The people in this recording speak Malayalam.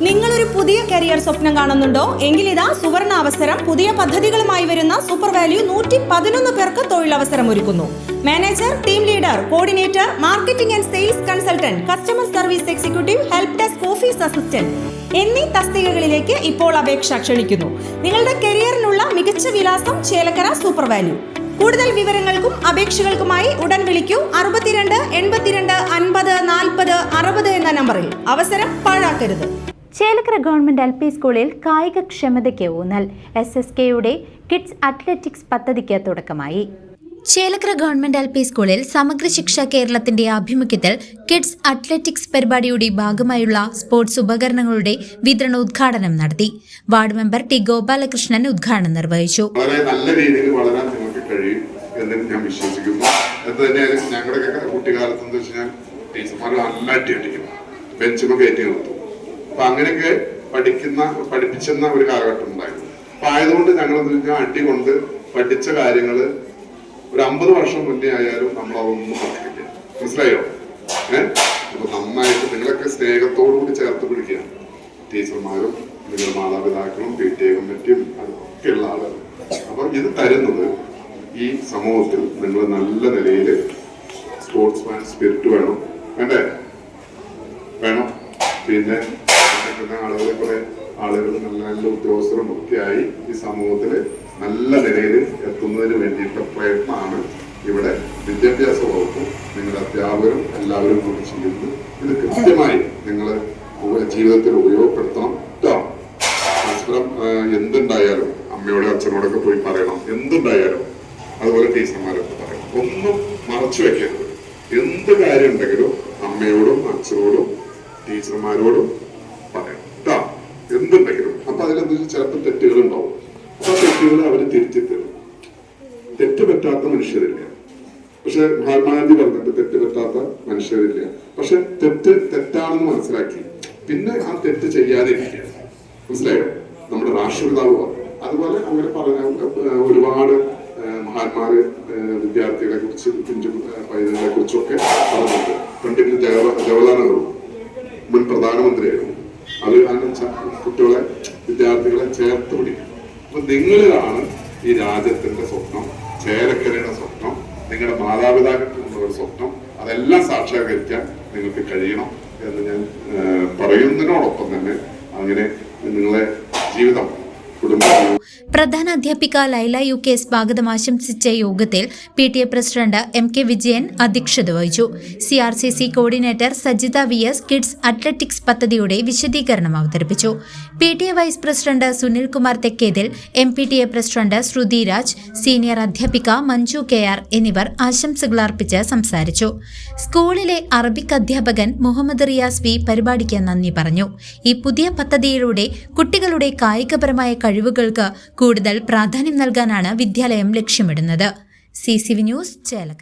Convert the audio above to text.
നിങ്ങളൊരു പുതിയ കരിയർ സ്വപ്നം കാണുന്നുണ്ടോ? എങ്കിൽ ഇതാ സുവർണ അവസരം പുതിയ പദ്ധതികളുമായി വരുന്ന സൂപ്പർ വാല്യൂ നൂറ്റി പതിനൊന്ന് പേർക്ക് തൊഴിലവസരം ഒരുക്കുന്നു. Manager team leader coordinator marketing and sales consultant customer service executive help desk office assistant എന്നീ തസ്തികകളിലേക്ക് ഇപ്പോൾ അപേക്ഷ ക്ഷണിക്കുന്നു. നിങ്ങളുടെ കരിയറിനുള്ള മികച്ച വിലാസം ചേലക്കര സൂപ്പർ വാല്യൂ. കൂടുതൽ വിവരങ്ങൾക്കും അപേക്ഷകൾക്കുമായി ഉടൻ വിളിക്കൂ. അറുപത്തിരണ്ട് എൺപത്തിരണ്ട് അൻപത് നാൽപ്പത് അറുപത് എന്ന നമ്പറിൽ. അവസരം പാഴാക്കരുത്. ചേലക്കര ഗവൺമെന്റ് എൽ പി സ്കൂളിൽ കായികക്ഷമതയ്ക്ക് ഊന്നൽ. എസ് എസ് കെയുടെ കിഡ്സ് അത്ലറ്റിക്സ് പദ്ധതിക്ക് തുടക്കമായി. ചേലക്കര ഗവൺമെന്റ് എൽ പി സ്കൂളിൽ സമഗ്ര ശിക്ഷ കേരളത്തിന്റെ ആഭിമുഖ്യത്തിൽ കിഡ്സ് അത്ലറ്റിക്സ് പരിപാടിയുടെ ഭാഗമായുള്ള സ്പോർട്സ് ഉപകരണങ്ങളുടെ വിതരണ ഉദ്ഘാടനം നടത്തി. വാർഡ് മെമ്പർ ടി ഗോപാലകൃഷ്ണൻ ഉദ്ഘാടനം നിർവഹിച്ചു. വളരെ നല്ല രീതിയിൽ വളരാൻ നിങ്ങൾക്ക് കഴിയും എന്ന് ഞാൻ വിശ്വസിക്കുന്നു. ഞങ്ങളുടെയൊക്കെ കുട്ടിക്കാലത്ത് എന്ന് വെച്ചാൽ ടീച്ചർമാർ നല്ല അടി അടിക്കും ബെഞ്ചുമ കയറ്റി നിർത്തും. അപ്പൊ അങ്ങനെയൊക്കെ പഠിക്കുന്ന പഠിപ്പിച്ചെന്ന ഒരു കാലഘട്ടം ഉണ്ടായിരുന്നു. അപ്പൊ ആയതുകൊണ്ട് ഞങ്ങൾ എന്ന് വെച്ചാൽ അടി കൊണ്ട് പഠിച്ച കാര്യങ്ങൾ ഒരു അമ്പത് വർഷം മുന്നേ ആയാലും നമ്മൾ അതൊന്നും പഠിക്കില്ല മനസ്സിലായോ? ഏഹ് അപ്പൊ നന്നായിട്ട് നിങ്ങളൊക്കെ സ്നേഹത്തോടു കൂടി ചേർത്ത് പിടിക്കുക ടീച്ചർമാരും നിങ്ങളുടെ മാതാപിതാക്കളും പി ടി എ കമ്മിറ്റിയും അതൊക്കെയുള്ള ആളുകൾ. അപ്പൊ ഇത് തരുന്നത് ഈ സമൂഹത്തിൽ നിങ്ങൾ നല്ല നിലയിൽ സ്പോർട്സ്മാൻ സ്പിരിറ്റ് വേണം. വേണ്ടേ? വേണം. പിന്നെ പിന്നെ ആളുകൾ കുറെ ആളുകൾ നല്ല ഉദ്യോഗസ്ഥരും ഒക്കെയായി ഈ സമൂഹത്തിൽ നല്ല നിലയിൽ എത്തുന്നതിന് വേണ്ടിയിട്ടുള്ള പ്രയത്നമാണ് ഇവിടെ വിദ്യാഭ്യാസ വകുപ്പും നിങ്ങളുടെ അധ്യാപകരും എല്ലാവരും കൂടി ചെയ്യുന്നത്. ഇത് കൃത്യമായി നിങ്ങൾ ജീവിതത്തിൽ ഉപയോഗപ്പെടുത്തണം കേട്ടോ പരസ്പരം എന്തുണ്ടായാലും അമ്മയോടും അച്ഛനോടൊക്കെ പോയി പറയണം. എന്തുണ്ടായാലും അതുപോലെ ടീച്ചർമാരൊക്കെ പറയണം. ഒന്നും മറച്ചു വെക്കരുത്. എന്ത് കാര്യം ഉണ്ടെങ്കിലും അമ്മയോടും അച്ഛനോടും ടീച്ചർമാരോടും എന്തുണ്ടെങ്കിലും അപ്പൊ അതിലെന്തെങ്കിലും ചിലപ്പോൾ തെറ്റുകൾ ഉണ്ടാവും അപ്പൊ ആ തെറ്റുകൾ അവർ തിരുത്തി തരും തെറ്റ് പറ്റാത്ത മനുഷ്യരില്ല. പക്ഷെ മഹാത്മാഗാന്ധി പറഞ്ഞിട്ട് തെറ്റ് പറ്റാത്ത മനുഷ്യരില്ല. പക്ഷെ തെറ്റ് തെറ്റാണെന്ന് മനസ്സിലാക്കി. പിന്നെ ആ തെറ്റ് ചെയ്യാതിരിക്കുക. മനസ്സിലായോ? നമ്മുടെ രാഷ്ട്രപിതാവ് അതുപോലെ അങ്ങനെ പറഞ്ഞ ഒരുപാട് മഹാത്മാര് വിദ്യാർത്ഥികളെ കുറിച്ച് പിഞ്ചു പൈതലിനെ കുറിച്ചൊക്കെ പറഞ്ഞിട്ടുണ്ട്. പണ്ഡിറ്റ് ജവഹർ ജവഹർലാൽ നെഹ്റു മുൻ പ്രധാനമന്ത്രിയായിരുന്നു. കുട്ടികളെ വിദ്യാർത്ഥികളെ ചേർത്ത് പിടിക്കും. അപ്പൊ നിങ്ങളിലാണ് ഈ രാജ്യത്തിന്റെ സ്വപ്നം ചേരക്കരയുടെ സ്വപ്നം നിങ്ങളുടെ മാതാപിതാക്കൾക്കുള്ള സ്വപ്നം അതെല്ലാം സാക്ഷാത്കരിക്കാൻ നിങ്ങൾക്ക് കഴിയണം എന്ന് ഞാൻ പറയുന്നതിനോടൊപ്പം തന്നെ അങ്ങനെ നിങ്ങളെ ജീവിതം പ്രധാന അധ്യാപിക ലൈല യു കെ സ്വാഗതം ആശംസിച്ച യോഗത്തിൽ P T A president M K Vijayan അധ്യക്ഷത വഹിച്ചു. C R C C coordinator Sajitha V S kids athletics പദ്ധതിയുടെ വിശദീകരണം അവതരിപ്പിച്ചു. P T A vice president Sunil Kumar Thekkethil M P T A president Shrutiraj senior അധ്യാപിക മഞ്ജു കെ ആർ എന്നിവർ ആശംസകൾ അർപ്പിച്ച് സംസാരിച്ചു. സ്കൂളിലെ അറബിക് അധ്യാപകൻ മുഹമ്മദ് റിയാസ് വി പരിപാടിക്ക് നന്ദി പറഞ്ഞു. ഈ പുതിയ പദ്ധതിയിലൂടെ കുട്ടികളുടെ കായികപരമായ കഴിവുകൾക്ക് കൂടുതൽ പ്രാധാന്യം നൽകാനാണ് വിദ്യാലയം ലക്ഷ്യമിടുന്നത്. C News Chelakkara.